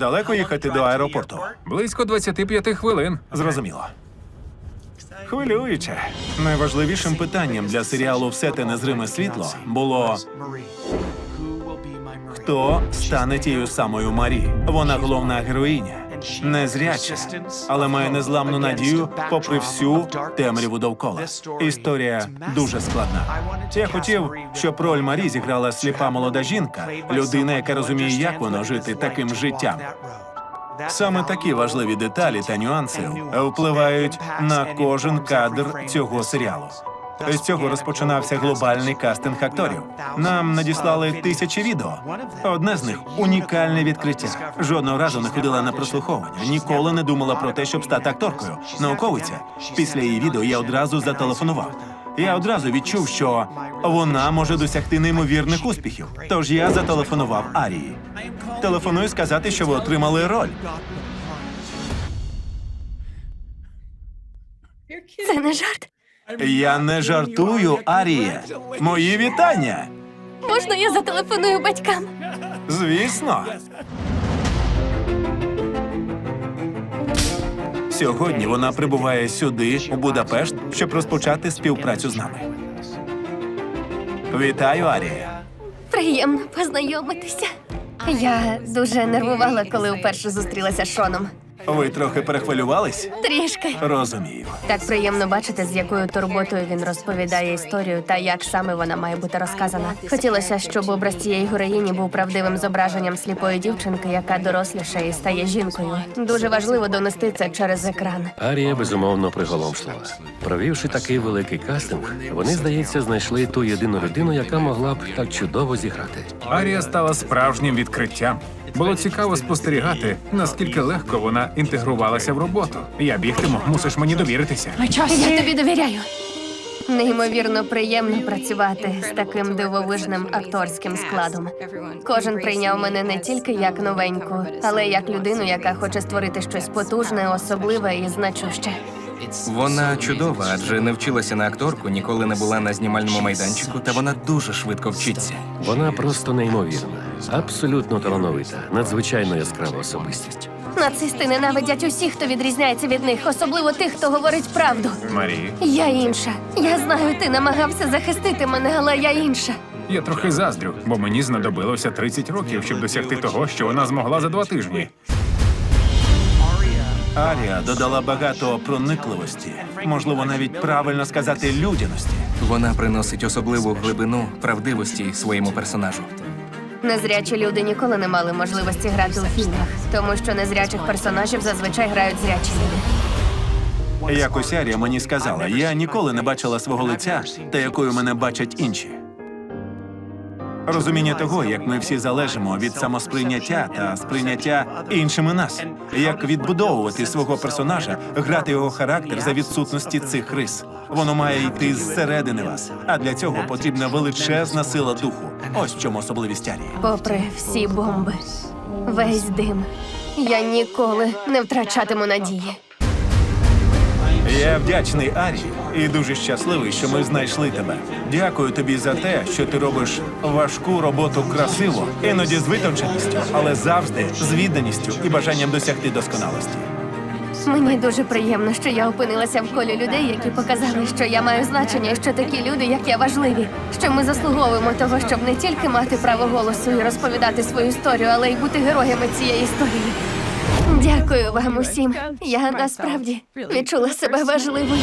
Далеко їхати до аеропорту? Близько 25 хвилин. Зрозуміло. Хвилююче. Найважливішим питанням для серіалу Все те незриме світло було хто стане тією самою Марі. Вона головна героїня. Незряча, але має незламну надію, попри всю темряву довкола. Історія дуже складна. Я хотів, щоб роль Марі зіграла сліпа молода жінка, людина, яка розуміє, як воно жити таким життям. Саме такі важливі деталі та нюанси впливають на кожен кадр цього серіалу. З цього розпочинався глобальний кастинг акторів. Нам надіслали тисячі відео. Одне з них унікальне відкриття. Жодного разу не ходила на прослуховування, ніколи не думала про те, щоб стати акторкою. Науковиця. Після її відео я одразу зателефонував. Я одразу відчув, що вона може досягти неймовірних успіхів. Тож я зателефонував Арії. Телефоную сказати, що ви отримали роль. Це не жарт. Я не жартую, Арія. Мої вітання. Можна я зателефоную батькам? Звісно. Сьогодні вона прибуває сюди, у Будапешт, щоб розпочати співпрацю з нами. Вітаю, Арія. Приємно познайомитися. Я дуже нервувала, коли вперше зустрілася з Шоном. Ви трохи перехвилювались? Трішки. Розумію. Так приємно бачити, з якою турботою він розповідає історію та як саме вона має бути розказана. Хотілося, щоб образ цієї героїні був правдивим зображенням сліпої дівчинки, яка доросліше і стає жінкою. Дуже важливо донести це через екран. Арія безумовно приголомшлива. Провівши такий великий кастинг, вони, здається, знайшли ту єдину людину, яка могла б так чудово зіграти. Арія стала справжнім відкриттям. Було цікаво спостерігати, наскільки легко вона інтегрувалася в роботу. Я бігтиму, мусиш мені довіритися. Я тобі довіряю. Неймовірно приємно працювати з таким дивовижним акторським складом. Кожен прийняв мене не тільки як новеньку, але як людину, яка хоче створити щось потужне, особливе і значуще. Вона чудова, адже не вчилася на акторку, ніколи не була на знімальному майданчику, та вона дуже швидко вчиться. Вона просто неймовірна, абсолютно талановита, надзвичайно яскрава особистість. Нацисти ненавидять усіх, хто відрізняється від них, особливо тих, хто говорить правду. Марії, Я інша. Я знаю, ти намагався захистити мене, але я інша. я трохи заздрю, бо мені знадобилося 30 років, щоб досягти того, що вона змогла за два тижні. Арія додала багато проникливості, можливо, навіть правильно сказати людяності. Вона приносить особливу глибину правдивості своєму персонажу. Незрячі люди ніколи не мали можливості грати у фільмах, тому що незрячих персонажів зазвичай грають зрячі люди. Якось Арія мені сказала, я ніколи не бачила свого лиця та якою мене бачать інші. Розуміння того, як ми всі залежимо від самосприйняття та сприйняття іншими нас, як відбудовувати свого персонажа, грати його характер за відсутності цих рис. Воно має йти зсередини вас, а для цього потрібна величезна сила духу. Ось в чому особливість Арії. Попри всі бомби, весь дим, я ніколи не втрачатиму надії. Я вдячний Арі і дуже щасливий, що ми знайшли тебе. Дякую тобі за те, що ти робиш важку роботу красиво, іноді з витонченістю, але завжди з відданістю і бажанням досягти досконалості. Мені дуже приємно, що я опинилася в колі людей, які показали, що я маю значення, що такі люди, як я, важливі. Що ми заслуговуємо того, щоб не тільки мати право голосу і розповідати свою історію, але й бути героями цієї історії. Дякую вам усім. Я насправді відчула себе важливою.